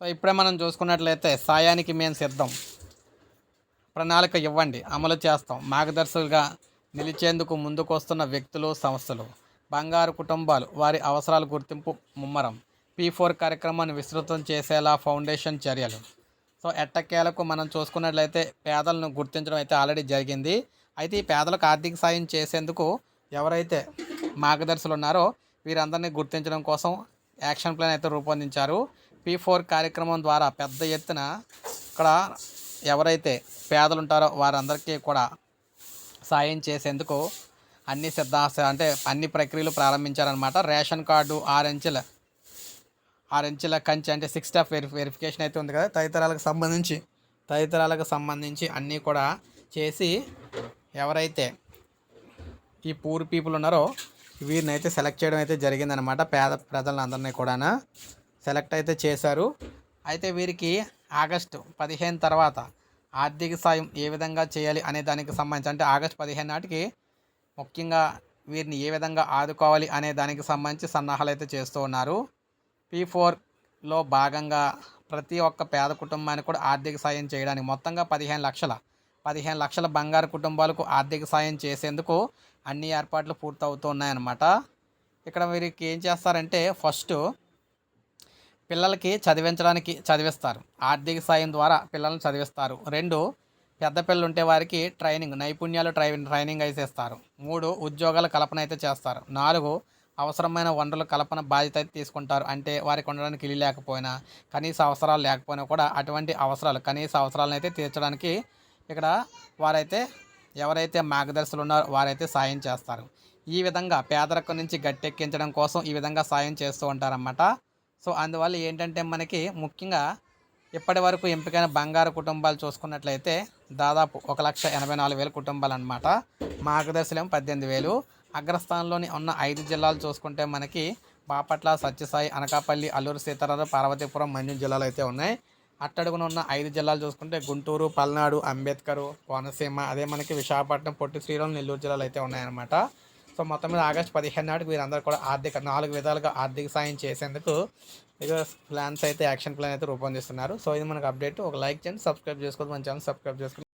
So ఇప్పుడే మనం చూసుకున్నట్లయితే సాయానికి మేము సిద్ధం. ప్రణాళిక ఇవ్వండి అమలు చేస్తాం. మార్గదర్శకులుగా నిలిచేందుకు ముందుకు వస్తున్న వ్యక్తులు సంస్థలు బంగారు కుటుంబాలు వారి అవసరాల గుర్తింపు ముమ్మరం పీ ఫోర్ కార్యక్రమాన్ని విస్తృతం చేసేలా ఫౌండేషన్ చర్యలు. సో ఎట్టకేలకు మనం చూసుకున్నట్లయితే పేదలను గుర్తించడం అయితే ఆల్రెడీ జరిగింది. అయితే ఈ పేదలకు ఆర్థిక సాయం చేసేందుకు ఎవరైతే మార్గదర్శులు ఉన్నారో వీరందరినీ గుర్తించడం కోసం యాక్షన్ ప్లాన్ అయితే రూపొందించారు. పీ ఫోర్ కార్యక్రమం ద్వారా పెద్ద ఎత్తున ఇక్కడ ఎవరైతే పేదలు ఉంటారో వారందరికీ కూడా సాయం చేసేందుకు అన్ని సిద్ధ అంటే అన్ని ప్రక్రియలు ప్రారంభించారనమాట రేషన్ కార్డు ఆరు అంచెల కంచి అంటే సిక్స్ స్టాఫ్ వెరిఫి వెరిఫికేషన్ అయితే ఉంది కదా. తదితరాలకు సంబంధించి తదితరాలకు సంబంధించి అన్నీ కూడా చేసి ఎవరైతే ఈ పూర్ పీపుల్ ఉన్నారో వీరిని అయితే సెలెక్ట్ చేయడం అయితే జరిగిందనమాట పేద ప్రజలందరినీ కూడా సెలెక్ట్ అయితే చేశారు. అయితే వీరికి ఆగస్టు పదిహేను తర్వాత ఆర్థిక సాయం ఏ విధంగా చేయాలి అనే దానికి సంబంధించి అంటే ఆగస్టు పదిహేను నాటికి ముఖ్యంగా వీరిని ఏ విధంగా ఆదుకోవాలి అనే దానికి సంబంధించి సన్నాహాలు అయితే చేస్తూ ఉన్నారు. పీ ఫోర్లో భాగంగా ప్రతి ఒక్క పేద కుటుంబానికి కూడా ఆర్థిక సాయం చేయడానికి మొత్తంగా పదిహేను లక్షల పదిహేను లక్షల బంగారు కుటుంబాలకు ఆర్థిక సాయం చేసేందుకు అన్ని ఏర్పాట్లు పూర్తవుతున్నాయన్నమాట. ఇక్కడ వీరికి ఏం చేస్తారంటే ఫస్ట్ పిల్లలకి చదివించడానికి చదివిస్తారు. ఆర్థిక సాయం ద్వారా పిల్లల్ని చదివిస్తారు. రెండు పెద్ద పిల్లలు ఉంటే వారికి ట్రైనింగ్ నైపుణ్యాలు ట్రై ట్రైనింగ్ అయితే ఇస్తారు మూడు ఉద్యోగాల కల్పన అయితే చేస్తారు. నాలుగు అవసరమైన వనరుల కల్పన బాధ్యత అయితే తీసుకుంటారు. అంటే వారికి ఉండడానికి ఇల్లు లేకపోయినా కనీస అవసరాలు లేకపోయినా కూడా అటువంటి అవసరాలు కనీస అవసరాలను అయితే తీర్చడానికి ఇక్కడ వారైతే ఎవరైతే మార్గదర్శులు ఉన్నారో వారైతే సాయం చేస్తారు. ఈ విధంగా పేదరికం నుంచి గట్టెక్కించడం కోసం ఈ విధంగా సాయం చేస్తూ ఉంటారన్నమాట. సో అందువల్ల ఏంటంటే మనకి ముఖ్యంగా ఇప్పటి వరకు ఎంపికైన బంగారు కుటుంబాలు చూసుకున్నట్లయితే దాదాపు ఒక లక్ష ఎనభై నాలుగు వేల కుటుంబాలు అనమాట మార్గదర్శనం పద్దెనిమిది వేలు. అగ్రస్థానంలోని ఉన్న ఐదు జిల్లాలు చూసుకుంటే మనకి బాపట్ల సత్యసాయి అనకాపల్లి అల్లూరు సీతారామ పార్వతీపురం మంజు జిల్లాలు అయితే ఉన్నాయి. అట్టడుగున ఉన్న ఐదు జిల్లాలు చూసుకుంటే గుంటూరు పల్నాడు అంబేద్కర్ కోనసీమ అదే మనకి విశాఖపట్నం పొట్టి శ్రీరామ్ నెల్లూరు జిల్లాలు అయితే ఉన్నాయన్నమాట. సో మొత్తం మీద ఆగస్టు పదిహేను నాటికి వీరందరూ కూడా ఆర్థిక నాలుగు విధాలుగా ఆర్థిక సాయం చేసేందుకు ఇక ప్లాన్స్ అయితే యాక్షన్ ప్లాన్ అయితే రూపొందిస్తున్నారు. సో ఇది మనకు అప్డేట్. ఒక లైక్ చేయండి సబ్స్క్రైబ్ చేసుకోవద్దు. మన ఛానల్ సబ్స్క్రైబ్ చేసుకోండి.